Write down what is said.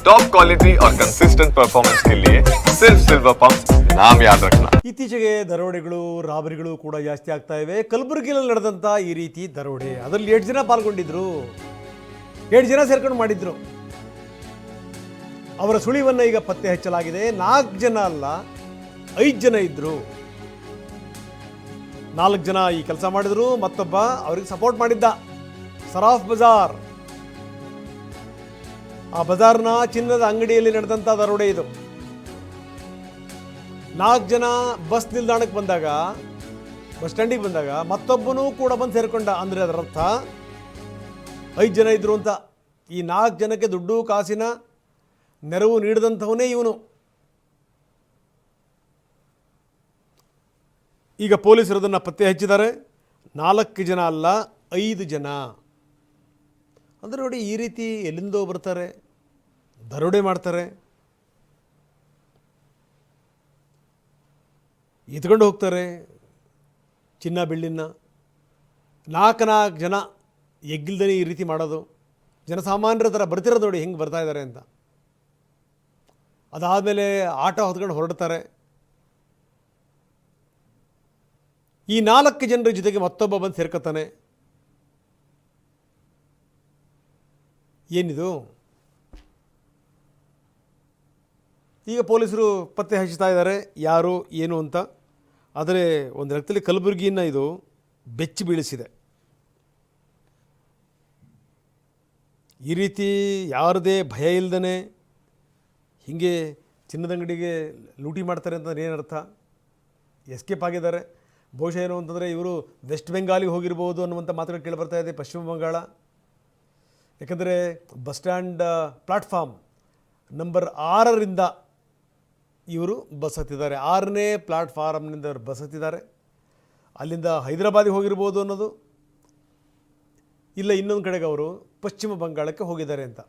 Top quality और consistent performance के लिए सिर्फ सिल्वर पंप नाम याद रखना ಇತ್ತೀಚೆಗೆ ದರೋಡೆಗಳು ರಾಬರಿಗಳು ಕೂಡ ಜಾಸ್ತಿ ಆಗ್ತಾ ಇವೆ ಕಲಬುರಗಿಯಲ್ಲಿ ನಡೆದಂಥ ಈ ರೀತಿ ದರೋಡೆ ಅದರಲ್ಲಿ ಎಷ್ಟು ಜನ ಪಾಲ್ಗೊಂಡಿದ್ರು ಎಷ್ಟು ಜನ ಸೇರ್ಕೊಂಡು ಮಾಡಿದ್ರು ಅವರ ಸುಳಿವನ್ನು ಈಗ ಪತ್ತೆ ಹಚ್ಚಲಾಗಿದೆ ನಾಲ್ಕು ಜನ ಅಲ್ಲ ಐದು ಜನ ಇದ್ರು ನಾಲ್ಕು ಜನ ಈ ಕೆಲಸ ಮಾಡಿದ್ರು ಮತ್ತೊಬ್ಬ ಅವ್ರಿಗೆ ಸಪೋರ್ಟ್ ಮಾಡಿದ್ದ ಸರಾಫ್ ಬಜಾರ್ ಆ ಬಜಾರ್ನ ಚಿನ್ನದ ಅಂಗಡಿಯಲ್ಲಿ ನಡೆದಂಥ ದರೋಡೆ ಇದು. ನಾಲ್ಕು ಜನ ಬಸ್ ನಿಲ್ದಾಣಕ್ಕೆ ಬಂದಾಗ, ಬಸ್ ಸ್ಟ್ಯಾಂಡಿಗೆ ಬಂದಾಗ ಮತ್ತೊಬ್ಬನೂ ಕೂಡ ಬಂದು ಸೇರಿಕೊಂಡ. ಅಂದರೆ ಅದರ ಅರ್ಥ ಐದು ಜನ ಇದ್ರು ಅಂತ. ಈ ನಾಲ್ಕು ಜನಕ್ಕೆ ದುಡ್ಡು, ಕಾಸಿನ ನೆರವು ನೀಡಿದಂಥವನೇ ಇವನು. ಈಗ ಪೊಲೀಸರು ಅದನ್ನು ಪತ್ತೆ ಹಚ್ಚಿದ್ದಾರೆ. ನಾಲ್ಕು ಜನ ಅಲ್ಲ, ಐದು ಜನ. ಅಂದರೆ ನೋಡಿ, ಈ ರೀತಿ ಎಲ್ಲಿಂದೋ ಬರ್ತಾರೆ. ದರೋಡೆ ಮಾಡ್ತಾರೆ. ಎತ್ಕೊಂಡು ಹೋಗ್ತಾರೆ ಚಿನ್ನ ಬೆಳ್ಳಿನ. ನಾಲ್ಕು ನಾಲ್ಕು ಜನ ಎಗ್ಗಿಲ್ದೇ ಈ ರೀತಿ ಮಾಡೋದು. ಜನಸಾಮಾನ್ಯರ ಥರ ಬರ್ತಿರೋದು ನೋಡಿ ಹೆಂಗೆ ಬರ್ತಾ ಇದ್ದಾರೆ ಅಂತ. ಅದಾದಮೇಲೆ ಆಟೋ ಹೊತ್ಕೊಂಡು ಹೊರಡ್ತಾರೆ. ಈ ನಾಲ್ಕು ಜನರ ಜೊತೆಗೆ ಮತ್ತೊಬ್ಬ ಬಂದು ಸೇರ್ಕೊತಾನೆ. ಏನಿದು? ಈಗ ಪೊಲೀಸರು ಪತ್ತೆ ಹಚ್ಚುತ್ತಾ ಇದ್ದಾರೆ, ಯಾರು, ಏನು ಅಂತ. ಆದರೆ ಒಂದು ರಕ್ತದಲ್ಲಿ ಕಲಬುರಗಿಯನ್ನು ಇದು ಬೆಚ್ಚಿ ಬೀಳಿಸಿದೆ. ಈ ರೀತಿ ಯಾರದೇ ಭಯ ಇಲ್ಲದೇ ಹೀಗೆ ಚಿನ್ನದ ಅಂಗಡಿಗೆ ಲೂಟಿ ಮಾಡ್ತಾರೆ ಅಂತಂದ್ರೆ ಏನರ್ಥ? ಎಸ್ಕೇಪ್ ಆಗಿದ್ದಾರೆ. ಬಹುಶಃ ಏನು ಅಂತಂದರೆ ಇವರು ವೆಸ್ಟ್ ಬೆಂಗಾಲಿಗೆ ಹೋಗಿರ್ಬೋದು ಅನ್ನುವಂಥ ಮಾತುಗಳು ಕೇಳಿಬರ್ತಾ ಇದೆ ಪಶ್ಚಿಮ ಬಂಗಾಳ. ಯಾಕಂದರೆ ಬಸ್ ಸ್ಟ್ಯಾಂಡ್ ಪ್ಲಾಟ್ಫಾರ್ಮ್ ನಂಬರ್ ಆರರಿಂದ ಇವರು ಬಸ್ ಹತ್ತಿದ್ದಾರೆ ಆರನೇ ಪ್ಲಾಟ್ಫಾರ್ಮ್ನಿಂದ ಅವರು ಬಸ್ ಅಲ್ಲಿಂದ ಹೈದರಾಬಾದಿಗೆ ಹೋಗಿರ್ಬೋದು ಅನ್ನೋದು. ಇಲ್ಲ ಇನ್ನೊಂದು ಕಡೆಗೆ ಅವರು ಪಶ್ಚಿಮ ಬಂಗಾಳಕ್ಕೆ ಹೋಗಿದ್ದಾರೆ ಅಂತ.